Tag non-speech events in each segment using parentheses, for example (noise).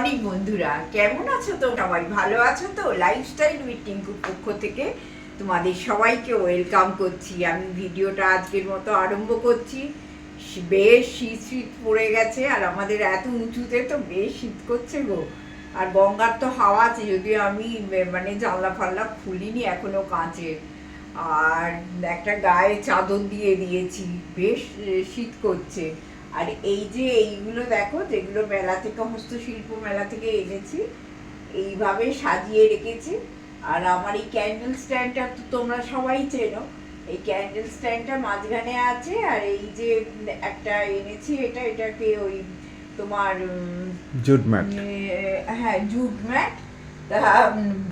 বন্ধুরা, কেমন আছো তো সবাই ভালো আছো তো? লাইফস্টাইল উইথ টিঙ্কুর পক্ষ থেকে তোমাদের সবাইকে ওয়েলকাম করছি। আমি ভিডিওটা আজকের মতো আরম্ভ করছি। বেশ শীত শীত পড়ে গেছে আর আমাদের এত উঁচুতে তো বেশ শীত করছে গো। আর গঙ্গার তো হাওয়া আছে, যদিও আমি মানে জানলা ফাল্লা খুলিনি এখনও কাঁচের। আর একটা গায়ে চাদর দিয়ে দিয়েছি। বেশ শীত করছে। আর এই যে এইগুলো দেখো যেগুলো মেলা থেকে হস্তশিল্প মেলা থেকে এনেছি এইভাবে সাজিয়ে রেখেছি। আর আমার এই ক্যান্ডেল স্ট্যান্ডটা তো তোমরা সবাই চেনো। এই ক্যান্ডেল স্ট্যান্ডটা মাঝখানে আছে আর এই যে একটা এনেছি এটা এটাকে ওই তোমার জুট ম্যাট। হ্যাঁ জুট ম্যাট। তা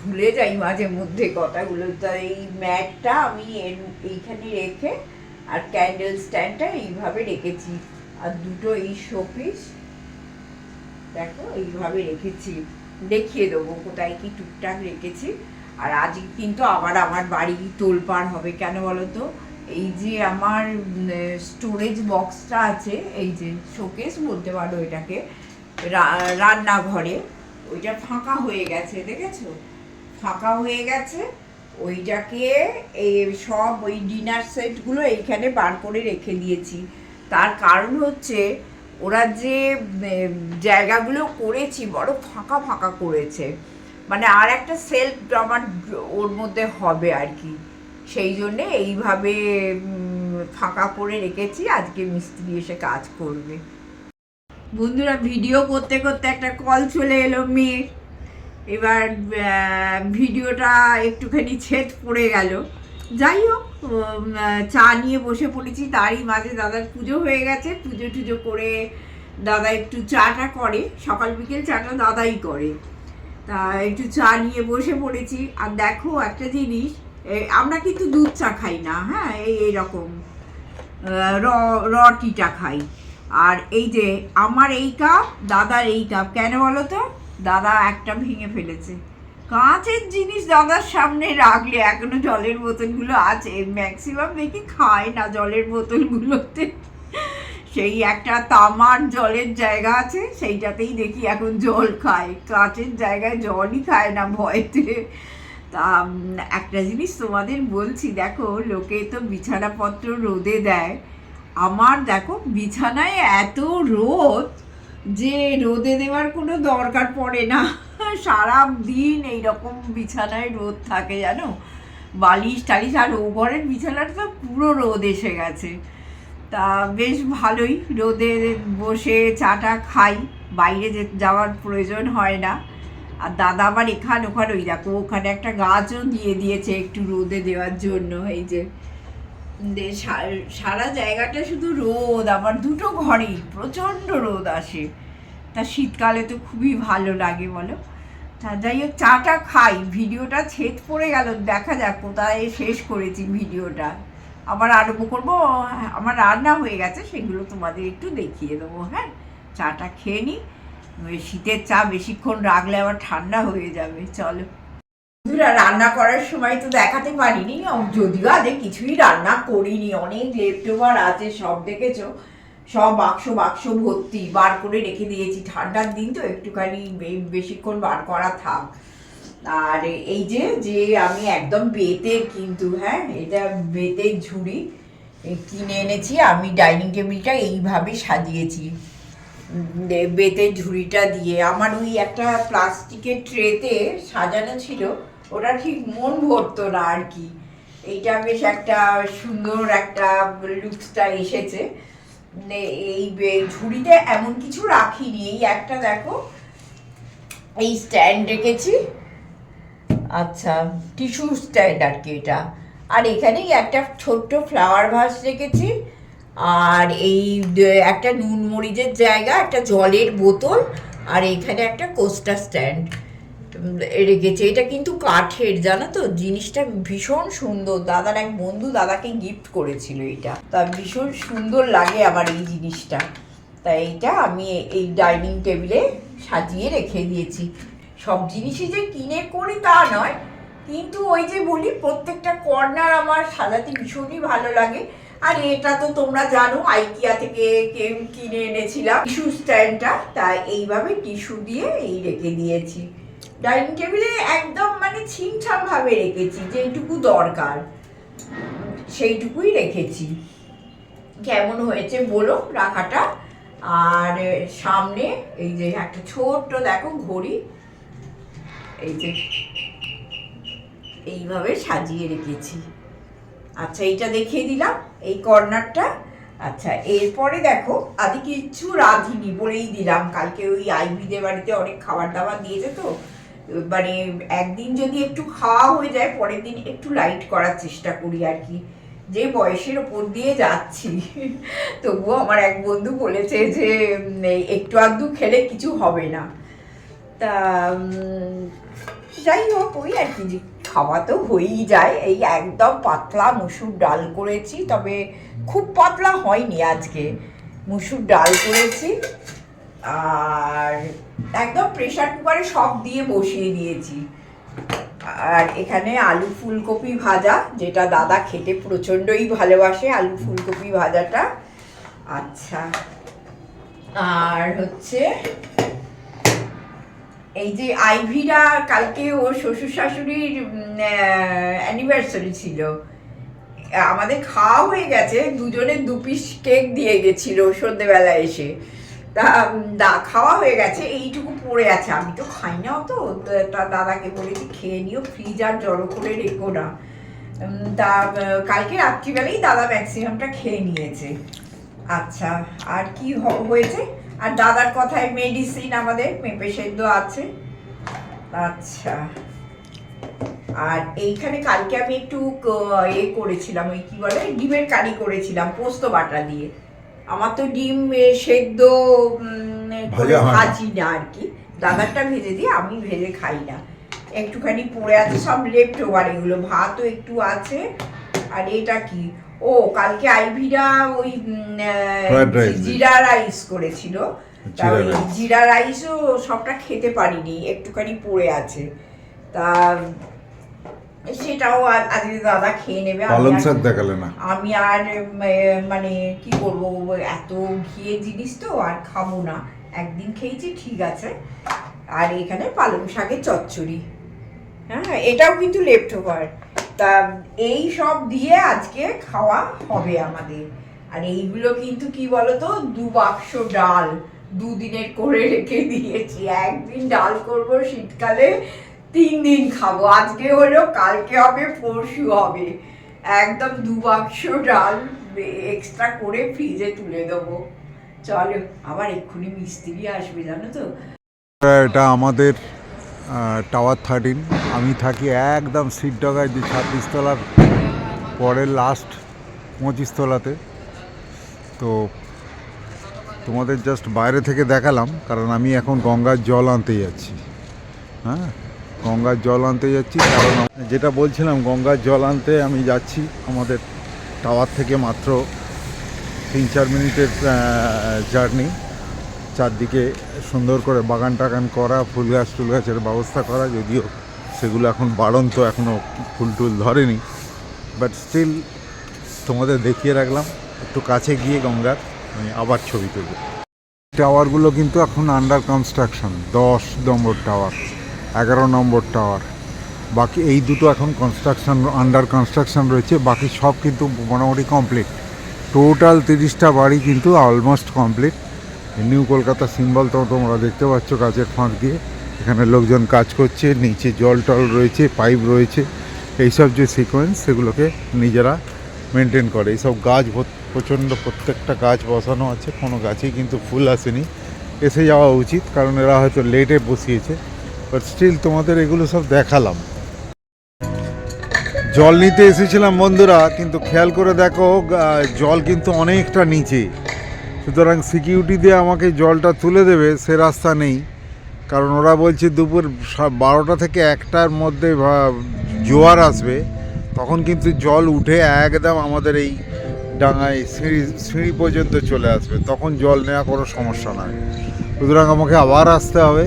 ভুলে যাই মাঝে মধ্যে কথাগুলো। তা এই ম্যাটটা আমি এইখানে রেখে আর ক্যান্ডেল স্ট্যান্ডটা এইভাবে রেখেছি। আর দুটো এই শোপিস দেখো এইভাবে রেখেছি। দেখিয়ে দেবো কোথায় কি টুকটাক রেখেছি। আর আজকে কিন্তু আবার আমার বাড়ি তোলপাড় হবে, কেন বলো তো? এই যে আমার স্টোরেজ বক্সটা আছে, এই যে শোকেস বলতে পারো এটাকে রান্নাঘরে, ওইটা ফাঁকা হয়ে গেছে, দেখেছ? ফাঁকা হয়ে গেছে, ওইটাকে এই সব ওই ডিনার সেটগুলো এইখানে বার করে রেখে দিয়েছি। তার কারণ হচ্ছে ওরা যে জায়গাগুলো করেছি বড় ফাঁকা ফাঁকা করেছে। মানে আর একটা সেলফ আমার ওর মধ্যে হবে আর কি। সেই জন্যে এইভাবে ফাঁকা করে রেখেছি, আজকে মিস্ত্রি এসে কাজ করবে। বন্ধুরা ভিডিও করতে করতে একটা কল চলে এলো মেয়ের। এবার ভিডিওটা একটুখানি ছেদ পড়ে গেল। যাই হোক চা নিয়ে বসে পড়েছি তারই মাঝে দাদার পুজো হয়ে গেছে পুজো টুজো করে দাদা একটু চাটা করে সকাল বিকেল চাটা দাদাই করে। তা একটু চা নিয়ে বসে পড়েছি আর দেখো একটা জিনিস আমরা কিন্তু দুধ চা খাই না হ্যাঁ এই এইরকম আহ, র র টিটা খাই। আর এই যে আমার এই কাপ দাদার এই কাপ কেন বলো তো? দাদা একটা ভেঙে ফেলেছে। কাঁচের জিনিস দাদার সামনে রাখলে এখনও জলের বোতলগুলো আছে। ম্যাক্সিমাম দেখি খায় না জলের বোতলগুলোতে। সেই একটা তামার জলের জায়গা আছে, সেইটাতেই দেখি এখন জল খায়। কাঁচের জায়গায় জলই খায় না ভয়তে। তা একটা জিনিস তোমাদের বলছি, দেখো, লোকে তো বিছানাপত্র রোদে দেয়। আমার, দেখো, বিছানায় এত রোদ যে রোদে দেওয়ার কোনো দরকার পড়ে না। সারা দিন এইরকম বিছানায় রোদ থাকে, জানো? বালিশ টালিশ আর ও ঘরের বিছানাটা তো পুরো রোদ এসে গেছে। তা বেশ ভালোই, রোদে বসে চাটা খাই। বাইরে যে যাওয়ার প্রয়োজন হয় না। আর দাদা আবার এখান ওখানে ওই দেখো, ওখানে একটা গাছও দিয়ে দিয়েছে একটু রোদে দেওয়ার জন্য, এই যে। সারা জায়গাটা শুধু রোদ, আমার দুটো ঘরেই, প্রচণ্ড রোদ আসে। তা শীতকালে তো খুবই ভালো লাগে বলো। তা যাই হোক, চাটা খাই, ভিডিওটা ছেদ পড়ে গেল, দেখা যাক কোথায় শেষ করেছি ভিডিওটা। আবার আরম্ভ করব, আমার রান্না হয়ে গেছে, সেগুলো তোমাদের একটু দেখিয়ে দেবো হ্যাঁ? চাটা খেয়ে নিই শীতের চা বেশিক্ষণ রাখলে আবার ঠান্ডা হয়ে যাবে, চলো। বন্ধুরা, রান্না করার সময় তো দেখাতে পারিনি যদিও আগে কিছুই রান্না করিনি, অনেক লেফট ওভার আছে, সব দেখেছ? সব বাক্স বাক্স ভর্তি, বার করে রেখে দিয়েছি। ঠান্ডার দিন তো একটুখানি বেশিক্ষণ বার করা থাক। আর এই যে যে আমি একদম বেতের কিন্তু হ্যাঁ এটা বেতের ঝুড়ি কিনে এনেছি, আমি ডাইনিং টেবিলটা এইভাবে সাজিয়েছি। বেতের ঝুড়িটা দিয়ে। আমার ওই একটা প্লাস্টিকের ট্রেতে সাজানো ছিল ওটা ঠিক মন ভরতো না আর কি। এইটা বেশ একটা সুন্দর একটা লুকসটা এসেছে। এই ঝুড়িতে এমন কিছু রাখিনি। এই একটা দেখো, এই স্ট্যান্ড রেখেছি। আচ্ছা টিস্যু স্ট্যান্ড আর কি এটা। আর এখানেই একটা ছোট্ট ফ্লাওয়ার ভাস রেখেছি। আর এই একটা নুন মরিচের জায়গা, একটা জলের বোতল, আর এখানে একটা কোস্টার স্ট্যান্ড। রেখেছি। এটা কিন্তু কাঠের, জানো তো? জিনিসটা ভীষণ সুন্দর। দাদার এক বন্ধু দাদাকে গিফট করেছিল এটা। তা ভীষণ সুন্দর লাগে আমার এই জিনিসটা। তা এইটা আমি এই ডাইনিং টেবিলে সাজিয়ে রেখে দিয়েছি। সব জিনিসই যে কিনে করি তা নয়। কিন্তু ওই যে বলি, প্রত্যেকটা কর্নার আমার সাজাতে ভীষণই ভালো লাগে। আর এটা তো তোমরা জানো আইকিয়া থেকে কিনে এনেছিলাম। টিস্যু স্ট্যান্ডটা তাই এইভাবে টিস্যু দিয়ে এই রেখে দিয়েছি। ডাইনিং টেবিলে একদম মানে ছিমছাম ভাবে রেখেছি, যেইটুকু দরকার, সেইটুকুই রেখেছি। কেমন হয়েছে বলো রাখাটা? আর সামনে এই যে একটা ছোট্ট দেখো ঘড়ি, এই যে এইভাবে সাজিয়ে রেখেছি। আচ্ছা এইটা দেখিয়ে দিলাম, এই কর্নারটা। আচ্ছা এরপরে দেখো, আদি কিচ্ছু রাঁধিনি বলেই দিলাম। কালকে ওই আইভিদের বাড়িতে অনেক খাবার দাবার দিয়েছে তো মানে একদিন যদি একটু খাওয়া হয়ে যায়, পরের দিন একটু লাইট করার চেষ্টা করি আর কি। যে বয়সের ওপর দিয়ে যাচ্ছি। (laughs) তবুও আমার এক বন্ধু বলেছে যে একটু আধটু খেলে কিছু হবে না। তা যাই হোক, ওই আর কি খাওয়া তো হয়েই যায়। এই একদম পাতলা মুসুর ডাল করেছি, তবে খুব পাতলা হয়নি আজকে। মুসুর ডাল করেছি। আর একদম প্রেশার কুকারে সব দিয়ে বসিয়ে দিয়েছি। আর এখানে আলু ফুলকপি ভাজা, যেটা দাদা খেতে প্রচণ্ডই ভালোবাসে আলু ফুলকপি ভাজাটা। আচ্ছা। আর হচ্ছে এই যে আইভিরা কালকে ওর শ্বশুর শাশুড়ির অ্যানিভার্সারি ছিল। আমাদের খাওয়া হয়ে গেছে, দুজনে দু পিস কেক দিয়ে গেছিল সন্ধেবেলা এসে। তা দা, খাওয়া হয়ে গেছে, এইটুকু পড়ে আছে। আমি তো খাই না তো, তা দাদাকে বলেছি, খেয়ে নিও ফ্রিজ আর জড়ো করে রেখো না। তা কালকে রাত্রিবেলাই দাদা ম্যাক্সিমামটা খেয়ে নিয়েছে। আচ্ছা আর কি হয়েছে? আর দাদার কথায় মেডিসিন আমাদের, পেঁপে সেদ্ধ আছে। আচ্ছা। আর এইখানে কালকে আমি একটু এ করেছিলাম, ওই কি বলে, ডিমের কারি করেছিলাম, পোস্ত বাটা দিয়ে। আমার তো ডিম সেদ্ধ ভাজা না। আর কি দাদারটা ভেজে দিয়ে আমি ভেজে খাই না একটুখানি পড়ে আছে সব লেফট ওভার এগুলো ভাতও একটু আছে আর এটা কি ও কালকে আইভিরা ওই। জিরা রাইস করেছিল। জিরা রাইসও সবটা খেতে পারিনি একটুখানি পড়ে আছে তা সেটাও আজকে দাদা খেয়ে নেবে পালং শাক দেখালে না। আমি আর মানে কি করব এত ঘিয়ে জিনিস তো আর খাব না। একদিন খেয়েছি ঠিক আছে। আর এখানে পালং শাকের চচ্চড়ি। হ্যাঁ এটাও কিন্তু লেফট ওভার তা এই সব দিয়ে আজকে খাওয়া হবে আমাদের। আর এইগুলো কিন্তু কি বলতো দু বাক্স ডাল দুদিনের করে রেখে দিয়েছি। একদিন ডাল করব শীতকালে তিন দিন খাব। আজকে হলো, কালকে হবে, পরশু হবে। একদম দু বাক্স ডাল এক্সট্রা করে ফ্রিজে তুলে দেবো। চলো, আবার এক্ষুনি মিস্ত্রি আসবে, জানো তো? এটা আমাদের টাওয়ার থার্টিন আমি থাকি একদম সিট ডগায় যে ছাব্বিশ তলার পরের লাস্ট পঁচিশ তলাতে তো তোমাদের জাস্ট বাইরে থেকে দেখালাম, কারণ আমি এখন গঙ্গার জল আনতে যাচ্ছি। হ্যাঁ? গঙ্গার জল আনতে যাচ্ছি, কারণ যেটা বলছিলাম, গঙ্গার জল আনতে আমি যাচ্ছি। আমাদের টাওয়ার থেকে মাত্র তিন চার মিনিটের জার্নি চারদিকে সুন্দর করে বাগান টাগান করা, ফুল গাছ টুল গাছের ব্যবস্থা করা, যদিও সেগুলো এখন বাড়ন্ত এখনও ফুল টুল ধরেনি। বাট স্টিল তোমাদের দেখিয়ে রাখলাম, একটু কাছে গিয়ে গঙ্গার আমি আবার ছবি তুলব। টাওয়ারগুলো কিন্তু এখন আন্ডার কনস্ট্রাকশন দশ নম্বর টাওয়ার এগারো নম্বর টাওয়ার বাকি এই দুটো এখন কনস্ট্রাকশন আন্ডার কনস্ট্রাকশন রয়েছে, বাকি সব কিন্তু মোটামুটি কমপ্লিট টোটাল তিরিশটা বাড়ি কিন্তু almost complete new Kolkata symbol তো তোমরা দেখতে পাচ্ছ গাছের ফাঁক দিয়ে। এখানে লোকজন কাজ করছে, নিচে জল টল রয়েছে পাইপ রয়েছে। এইসব যে সিকোয়েন্স সেগুলোকে নিজেরা মেনটেন করে। এইসব গাছ প্রচণ্ড প্রত্যেকটা গাছ বসানো আছে, কোনো গাছেই কিন্তু ফুল আসেনি। এসে যাওয়া উচিত, কারণ এরা হয়তো লেটে বসিয়েছে। বাট স্টিল তোমাদের এগুলো সব দেখালাম। জল নিতে এসেছিলাম বন্ধুরা, কিন্তু খেয়াল করে দেখো জল কিন্তু অনেকটা নিচে। সুতরাং সিকিউরিটি দিয়ে আমাকে জলটা তুলে দেবে, সে রাস্তা নেই। কারণ ওরা বলছে দুপুর বারোটা থেকে একটার মধ্যে জোয়ার আসবে। তখন কিন্তু জল উঠে একদম আমাদের এই ডাঙায় সিঁড়ি সিঁড়ি পর্যন্ত চলে আসবে। তখন জল নেওয়া কোনো সমস্যা নয়। সুতরাং আমাকে আবার আসতে হবে।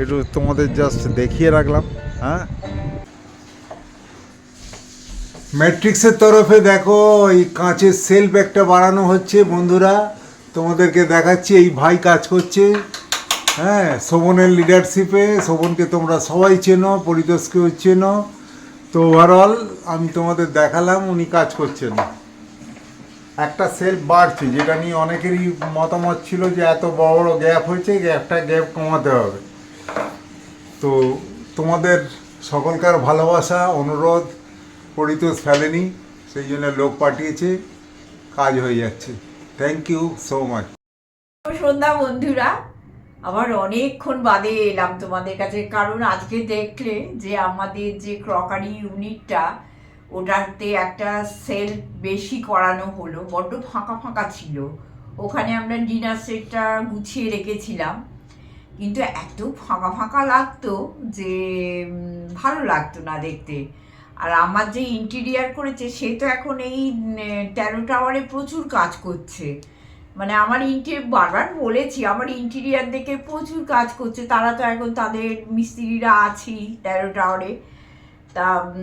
একটু তোমাদের জাস্ট দেখিয়ে রাখলাম হ্যাঁ? ম্যাট্রিক্সের তরফে দেখো, এই কাঁচের সেলফ একটা বাড়ানো হচ্ছে, বন্ধুরা। তোমাদেরকে দেখাচ্ছি, এই ভাই কাজ করছে হ্যাঁ? শোভনের লিডারশিপে শোভনকে তোমরা সবাই চেনো, পরিতোষকেও চেনো। তো ওভারঅল আমি তোমাদের দেখালাম, উনি কাজ করছেন। একটা সেলফ বাড়ছে, যেটা নিয়ে অনেকেরই মতামত ছিল যে এত বড় বড় গ্যাপ হয়েছে গ্যাপটা গ্যাপ কমাতে হবে। তো তোমাদের সকলকার ভালোবাসা, অনুরোধ, পরিতোষ ফেলেনি, সেই জন্য লোক পাঠিয়েছে, কাজ হয়ে যাচ্ছে। থ্যাংক ইউ সো মাচ সন্ধ্যা বন্ধুরা, আবার অনেকক্ষণ বাদে এলাম তোমাদের কাছে, কারণ আজকে দেখলে যে আমাদের যে ক্রকারি ইউনিটটা, ওটাতে একটা সেল বেশি করানো হলো, বড্ড ফাঁকা ফাঁকা ছিল। ওখানে আমরা ডিনার সেটটা গুছিয়ে রেখেছিলাম। কিন্তু এত ফাঁকা ফাঁকা লাগতো যে ভালো লাগতো না দেখতে। আর আমার যে ইন্টিরিয়ার করেছে, সে তো এখন এই তেরো টাওয়ারে প্রচুর কাজ করছে। মানে আমার ইন্টি বারবার বলেছি, আমার ইন্টিরিয়ার দেখে প্রচুর কাজ করছে। তারা তো এখন তাদের মিস্ত্রিরা আছেই তেরো টাওয়ারে তা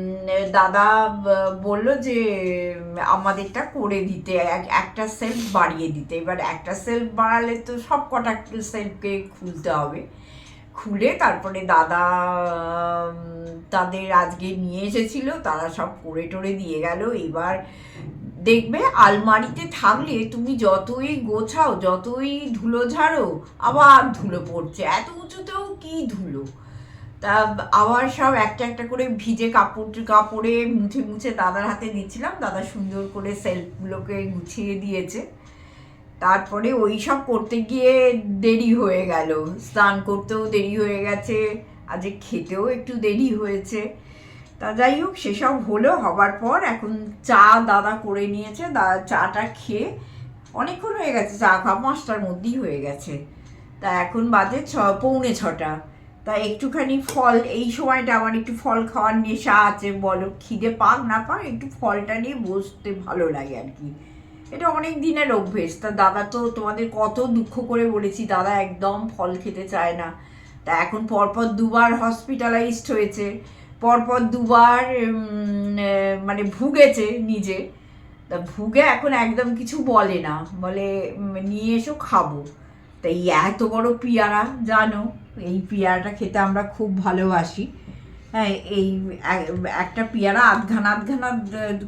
দাদা বলল যে, আমাদেরটা করে দিতে, এক- একটা সেলফ বাড়িয়ে দিতে। এবার একটা সেলফ বাড়ালে তো সব কটা সেলফকে খুলতে হবে। খুলে তারপরে দাদা তাদের আজকে নিয়ে এসেছিল, তারা সব করে টরে দিয়ে গেল। এবার দেখবে আলমারিতে থাকলে তুমি যতই গোছাও, যতই ধুলো ঝাড়ো, আবার ধুলো পড়ছে। এত উঁচুতেও কি ধুলো? তা আবার সব একটা একটা করে ভিজে কাপড় কাপড়ে মুছে মুছে দাদার হাতে দিচ্ছিলাম দাদা সুন্দর করে সেলফগুলোকে গুছিয়ে দিয়েছে। তারপরে ওই সব করতে গিয়ে দেরি হয়ে গেল। স্নান করতেও দেরি হয়ে গেছে। আজকে খেতেও একটু দেরি হয়েছে। তা যাই হোক, সেসব হলো। হবার পর এখন চা দাদা করে নিয়েছে। দাদা চাটা খেয়ে অনেকক্ষণ হয়ে গেছে। চা খাওয়া পাঁচটার মধ্যেই হয়ে গেছে। তা এখন বাজে ছ, পৌনে ছটা। তা একটুখানি ফল, এই সময়টা আমার একটু ফল খাওয়ার নেশা আছে, বলো। খিদে পাক না পাক, একটু ফলটা নিয়ে বসতে ভালো লাগে আর কি। এটা অনেক দিনের অভ্যেস। তা দাদা তো তোমাদের কত দুঃখ করে বলেছি, দাদা একদম ফল খেতে চায় না। তা এখন পরপর দুবার হসপিটালাইজড হয়েছে। পরপর দুবার মানে ভুগেছে নিজে। তা ভুগে এখন একদম কিছু বলে না। বলে নিয়ে এসো, খাব। তাই এত বড় পিয়ারা, জানো? এই পেয়ারাটা খেতে আমরা খুব ভালোবাসি। হ্যাঁ এই একটা পেয়ারা আধখানা আধখানা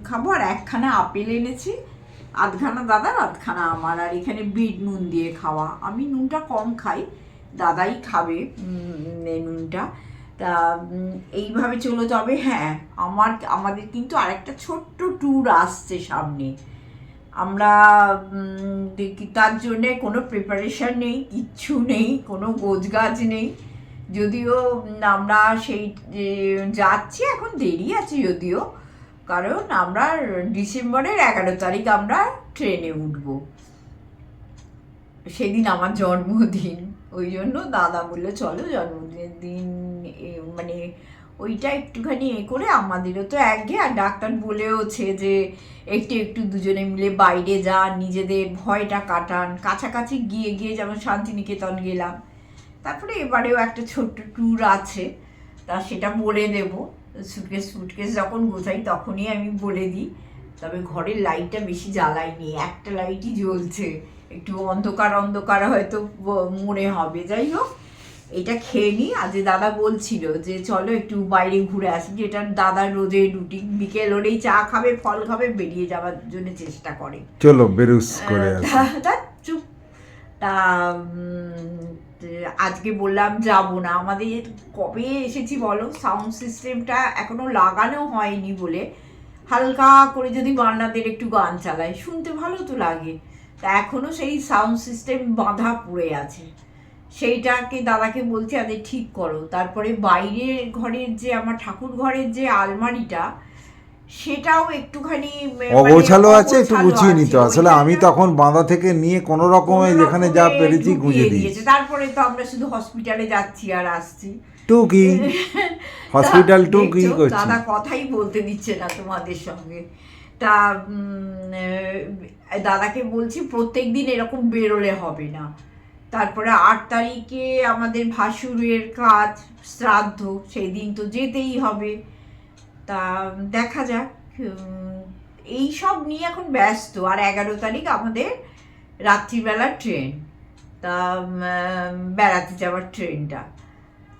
খাব আর একখানা আপেল এনেছি। আধখানা দাদার, আধখানা আমার। আর এখানে বিট নুন দিয়ে খাওয়া। আমি নুনটা কম খাই, দাদাই খাবে নুনটা। তা এইভাবে চলে যাবে। হ্যাঁ আমার, আমাদের কিন্তু আরেকটা ছোট্ট ট্যুর আসছে সামনে। আমরা তার জন্যে কোনো প্রিপারেশন নেই, কিচ্ছু নেই, কোনো গোছগাছ নেই। যদিও আমরা সেই যাচ্ছি, এখন দেরি আছে যদিও। কারণ আমরা ডিসেম্বরের এগারো তারিখ আমরা ট্রেনে উঠব। সেদিন আমার জন্মদিন। ওই জন্য দাদা বলল, চলো জন্মদিনের দিন মানে ওইটা একটুখানি এ করে আমাদেরও তো একঘে আর ডাক্তার বলেওছে যে একটু একটু দুজনে মিলে বাইরে যান, নিজেদের ভয়টা কাটান। কাছাকাছি গিয়ে গিয়ে যেমন শান্তিনিকেতন গেলাম। তারপরে এবারেও একটা ছোট্ট ট্যুর আছে, তা সেটা বলে দেবো। সুটকেস সুটকেস যখন গোছাই তখনই আমি বলে দিই। তবে ঘরের লাইটটা বেশি জ্বালাইনি, একটা লাইটই জ্বলছে। একটু অন্ধকার অন্ধকার হয়তো মনে হবে। যাই হোক এটা খেয়ে নিই আজ দাদা বলছিল যে চলো একটু বাইরে ঘুরে আসি। যেটা দাদার রোজে রুটিন বিকেল হলেই চা খাবে ফল খাবে বেরিয়ে যাওয়ার জন্য চেষ্টা করে। চলো বেরুস করে চুপ। তা আজকে বললাম যাব না। আমাদের কবে এসেছি বলো সাউন্ড সিস্টেমটা এখনও লাগানো হয়নি বলে হালকা করে যদি বান্নাদের একটু গান চালায় শুনতে ভালো তো লাগে। তা এখনও সেই সাউন্ড সিস্টেম বাঁধা পড়ে আছে। সেইটাকে দাদাকে বলছি আদের ঠিক করো। তারপরে বাইরের ঘরের যে আমার ঠাকুর ঘরের যে আলমারিটা সেটাও একটুখানি মানে অগোছালো আছে একটু গুছিয়ে নিতে আসলে আমি তখন বাঁধা থেকে নিয়ে কোনো রকমে যেখানে যা পেরেছি গুঁজে দিয়েছি। তারপরে তো আমরা শুধু হসপিটালে যাচ্ছি আর আসছি। টুকি। হসপিটাল করছি। দাদা কথাই বলতে দিচ্ছে না তোমাদের সঙ্গে। তা দাদাকে বলছি প্রত্যেক দিন এরকম বেরোলে হবে না। তারপরে আট তারিখে আমাদের ভাসুরের কাজ শ্রাদ্ধ, সেই দিন তো যেতেই হবে। তা দেখা যাক এই সব নিয়ে এখন ব্যস্ত। আর এগারো তারিখ আমাদের রাত্রিবেলার ট্রেন। তা বেড়াতে যাওয়ার ট্রেনটা।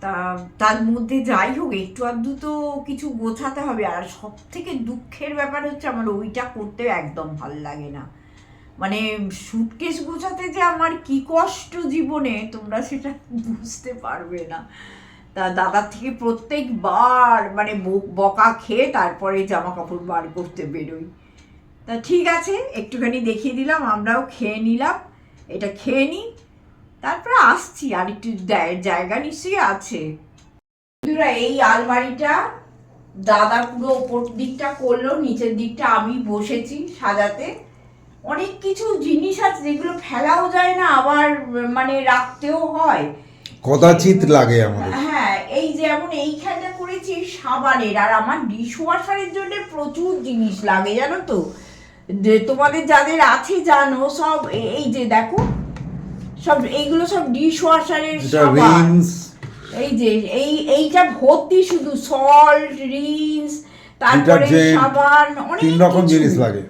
তা, তার মধ্যে যাই হোক, একটু আধটু তো কিছু গোছাতে হবে। আর সব থেকে দুঃখের ব্যাপার হচ্ছে, আমার ওইটা করতে একদম ভালো লাগে না। মানে সুটকেস গোছাতে যে আমার কি কষ্ট জীবনে, তোমরা সেটা বুঝতে পারবে না। তা দাদার থেকে প্রত্যেকবার মানে বকা খেয়ে তারপরে জামা কাপড় বার করতে বেরোই। তা ঠিক আছে, একটুখানি দেখিয়ে দিলাম, আমরাও খেয়ে নিলাম। এটা খেয়ে নিই, তারপরে আসছি। আর একটু জায়- জায়গা নিশ্চয়ই আছে। বন্ধুরা, এই আলমারিটা দাদা পুরো ওপর দিকটা করল, নিচের দিকটা আমি বসেছি সাজাতে। অনেক কিছু জিনিস আছে যেগুলো ফেলাও যায় না আবার মানে রাখতেও হয়। কদাচিৎ লাগে আমাদের। হ্যাঁ এই যেমন এইখানটা করেছি সাবানের আর আমার ডিশ ওয়াশারের জন্য প্রচুর জিনিস লাগে জানো তো? যে তোমাদের যাদের আছে জানো সব এই যে দেখো সব এইগুলো সব ডিশ ওয়াশারের সাবান। এই যে এই এইটা ভর্তি শুধু সল্ট রিন্স তারপরে সাবান অনেক রকম। জিনিস লাগে।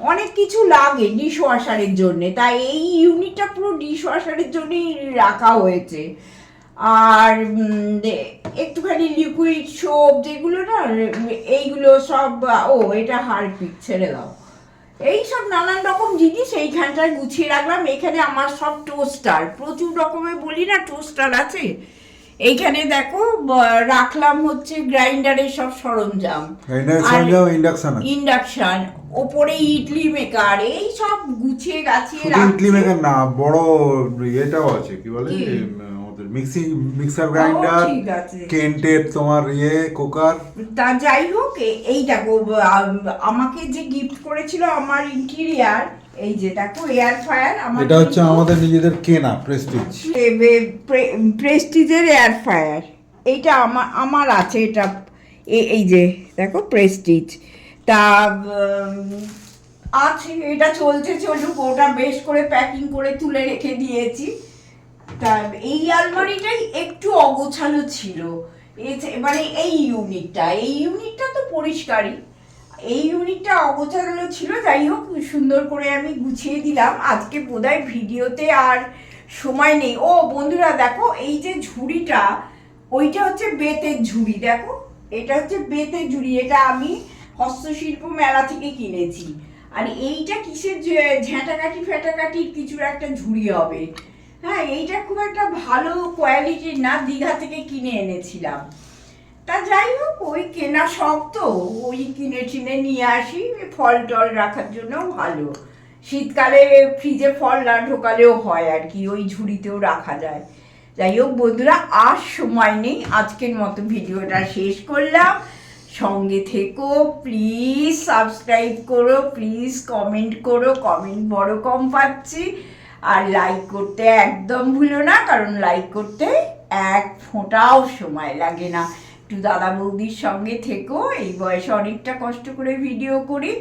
অনেক কিছু লাগে ডিশ ওয়াশারের জন্য। তাই এই ইউনিটটা পুরো ডিশ ওয়াশারের জন্যই রাখা হয়েছে। আর একটুখানি লিকুইড সোপ যেগুলো না, এইগুলো সব ও, এটা হারপিক ছেড়ে দাও। এই সব নানান রকম জিনিস এইখানটায় গুছিয়ে রাখলাম। এখানে আমার সব টোস্টার প্রচুর রকমের বলি না টোস্টার আছে। এইখানে দেখো রাখলাম হচ্ছে গ্রাইন্ডারের সব সরঞ্জাম। ইন্ডাকশন ইন্ডাকশন ওপরে ইডলি মেকার এই সব গুছিয়ে গাছিয়ে ইডলি মেকার না বড় এটাও আছে কি বলে? মিক্সি মিক্সার গ্রাইন্ডার কেন্টের তোমার ইয়ে কুকার তা যাই হোক এই দেখো আমাকে যে গিফট করেছিল আমার ইন্টেরিয়ার এই যে দেখো এয়ার ফায়ার আমার এটা হচ্ছে আমাদের নিজেদের কেনা প্রেস্টিজ প্রেস্টিজের এয়ার ফায়ার এইটা আমার আমার আছে এটা এই যে দেখো প্রেস্টিজ তা আছে এটা চলছে চলুক ওটা বেশ করে প্যাকিং করে তুলে রেখে দিয়েছি। তা এই আলমারিটাই একটু অগোছালো ছিল। মানে এই ইউনিটটা এই ইউনিটটা তো পরিষ্কারই। এই ইউনিটটা অগোছালো ছিল, যাই হোক, সুন্দর করে আমি গুছিয়ে দিলাম। আজকে বোধহয় ভিডিওতে আর সময় নেই। ও, বন্ধুরা, দেখো, এই যে ঝুড়িটা, ওইটা হচ্ছে বেতের ঝুড়ি, দেখো। এটা হচ্ছে বেতের ঝুড়ি, এটা আমি হস্তশিল্প মেলা থেকে কিনেছি। আর এইটা কিসের ঝে- ঝ্যাঁটাকাটি ফ্যাটাকাটির কিছুর একটা ঝুড়ি হবে। হ্যাঁ এইটা খুব একটা ভালো কোয়ালিটির না, দীঘা থেকে কিনে এনেছিলাম। তা যাই হোক, ওই কেনা শখ তো। ওই কিনে টিনে নিয়ে আসি, ফল টল রাখার জন্য ভালো। শীতকালে ফ্রিজে ফল না ঢোকালেও হয় আর কি, ওই ঝুড়িতেও রাখা যায়। যাই হোক বন্ধুরা, আর সময় নেই, আজকের মতো ভিডিওটা শেষ করলাম। সঙ্গে থেকো প্লিজ সাবস্ক্রাইব করো প্লিজ কমেন্ট করো কমেন্ট বড় কম পাচ্ছি। আর লাইক করতে একদম ভুলো না, কারণ লাইক করতে এক ফোঁটাও সময় লাগে না। একটু দাদা বৌদির সঙ্গে থেকো, এই বয়সে অনেকটা কষ্ট করে ভিডিও করি।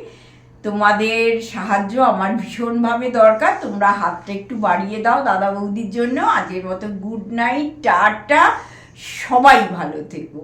তোমাদের সাহায্য আমার ভীষণভাবে দরকার, তোমরা হাতটা একটু বাড়িয়ে দাও দাদা বৌদির জন্য। আজের মতো গুড নাইট টাটা, সবাই ভালো থেকো।